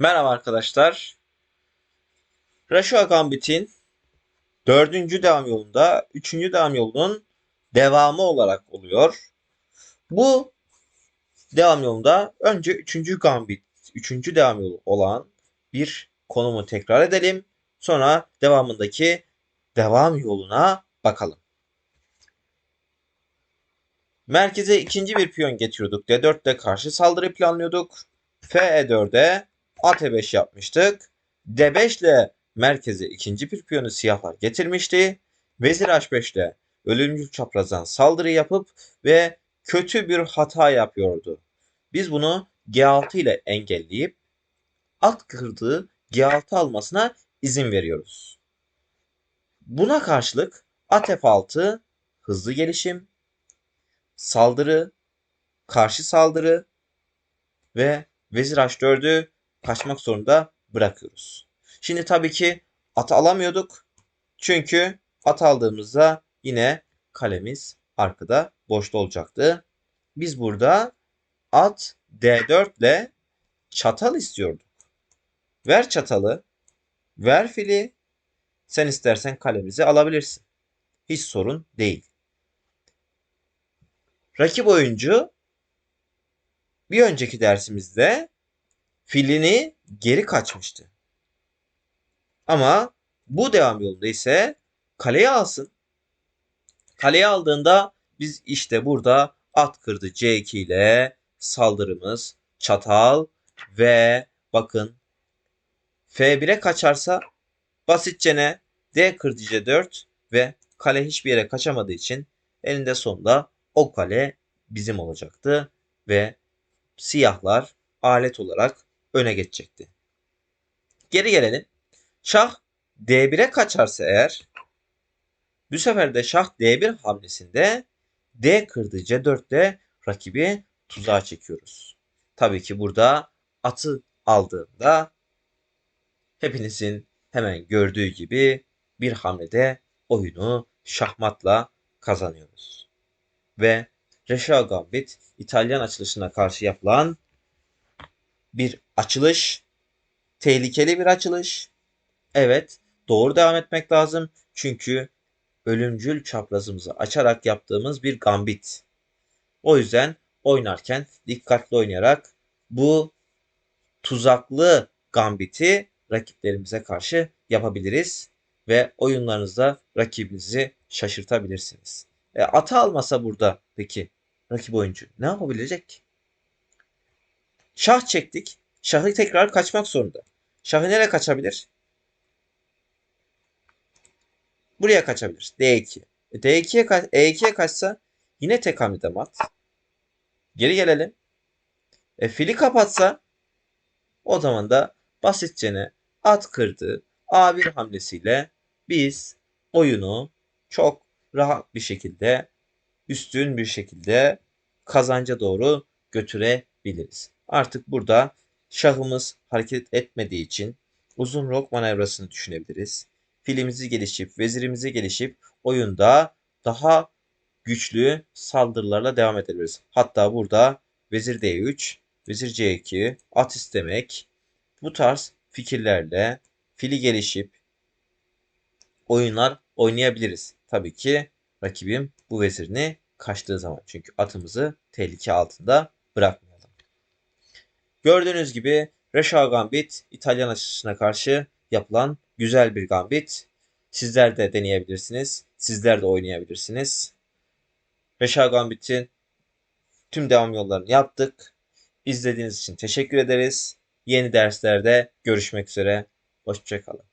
Merhaba arkadaşlar. Rashua Gambit'in dördüncü devam yolunda üçüncü devam yolunun devamı olarak oluyor. Bu devam yolunda önce üçüncü Gambit, üçüncü devam yolu olan bir konumu tekrar edelim. Sonra devamındaki devam yoluna bakalım. Merkeze ikinci bir piyon getiriyorduk. D4'te karşı saldırı planlıyorduk. FE4'e at e5 yapmıştık. D5 ile merkeze ikinci bir piyonu siyahlar getirmişti. Vezir H5 ile ölümcül çaprazdan saldırı yapıp ve kötü bir hata yapıyordu. Biz bunu G6 ile engelleyip at kırdığı G6 almasına izin veriyoruz. Buna karşılık at F6 hızlı gelişim, saldırı, karşı saldırı ve Vezir H4'ü kaçmak zorunda bırakıyoruz. Şimdi tabii ki at alamıyorduk. Çünkü at aldığımızda yine kalemiz arkada boşta olacaktı. Biz burada at D4 ile çatal istiyorduk. Ver çatalı, ver fili. Sen istersen kalemizi alabilirsin. Hiç sorun değil. Rakip oyuncu bir önceki dersimizde filini geri kaçmıştı. Ama bu devam yolunda ise kaleye alsın. Kaleye aldığında biz işte burada at kırdı C2 ile saldırımız çatal ve bakın F1'e kaçarsa basitçe ne? D kırdı C4 ve kale hiçbir yere kaçamadığı için elinde sonunda o kale bizim olacaktı ve siyahlar alet olarak öne geçecekti. Geri gelelim. Şah D1'e kaçarsa eğer bu sefer de şah D1 hamlesinde D kırdı C4'te rakibi tuzağa çekiyoruz. Tabii ki burada atı aldığında hepinizin hemen gördüğü gibi bir hamlede oyunu şahmatla kazanıyoruz. Ve Reşa Gambit İtalyan açılışına karşı yapılan bir açılış. Tehlikeli bir açılış. Evet, doğru devam etmek lazım. Çünkü ölümcül çaprazımızı açarak yaptığımız bir gambit. O yüzden oynarken dikkatli oynayarak bu tuzaklı gambiti rakiplerimize karşı yapabiliriz ve oyunlarınızda rakibinizi şaşırtabilirsiniz. E, atı almasa burada peki rakip oyuncu ne yapabilecek? Şah çektik. Şahı tekrar kaçmak zorunda. Şahı nereye kaçabilir? Buraya kaçabilir. D2. E, D2'ye kaç, E2'ye kaçsa yine tek hamlede mat. Geri gelelim. E, fili kapatsa o zaman da basitçene at kırdı. A1 hamlesiyle biz oyunu çok rahat bir şekilde üstün bir şekilde kazanca doğru götürebiliriz. Artık burada şahımız hareket etmediği için uzun rok manevrasını düşünebiliriz. Filimizi gelişip, vezirimizi gelişip oyunda daha güçlü saldırılarla devam edebiliriz. Hatta burada vezir D3, vezir C2, at istemek bu tarz fikirlerle fili gelişip oyunlar oynayabiliriz. Tabii ki rakibim bu vezirini kaçtığı zaman. Çünkü atımızı tehlike altında bırakmayalım. Gördüğünüz gibi Reşa Gambit İtalyan açısına karşı yapılan güzel bir gambit. Sizler de deneyebilirsiniz. Sizler de oynayabilirsiniz. Reşa Gambit'in tüm devam yollarını yaptık. İzlediğiniz için teşekkür ederiz. Yeni derslerde görüşmek üzere. Hoşçakalın.